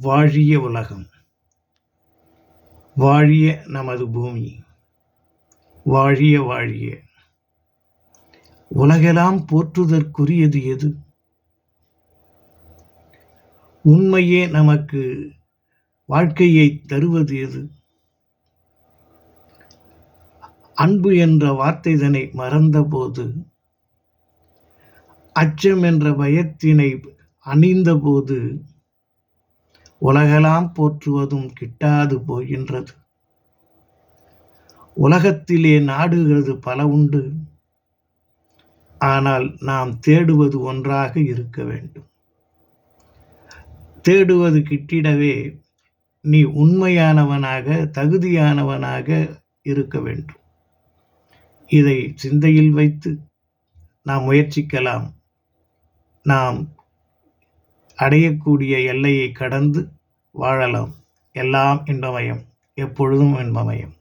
வாழிய உலகம். வாழிய நமது பூமி. வாழிய வாழிய. உலகெல்லாம் போற்றுதற்குரியது எது? உண்மையே நமக்கு வாழ்க்கையை தருவது எது? அன்பு என்ற வார்த்தைதனை மறந்தபோது அச்சம் என்ற பயத்தினை அணிந்தபோது உலகெல்லாம் போற்றுவதும் கிட்டாது போகின்றது. உலகத்திலே நாடுகிறது பல உண்டு. ஆனால் நாம் தேடுவது ஒன்றாக இருக்க வேண்டும். தேடுவது கிட்டிடவே நீ உண்மையானவனாக தகுதியானவனாக இருக்க வேண்டும். இதை சிந்தையில் வைத்து நாம் முயற்சிக்கலாம். நாம் அடையக்கூடிய எல்லையை கடந்து வாழலாம். எல்லாம் இன்பமயம் எப்பொழுதும் இன்பமயம்.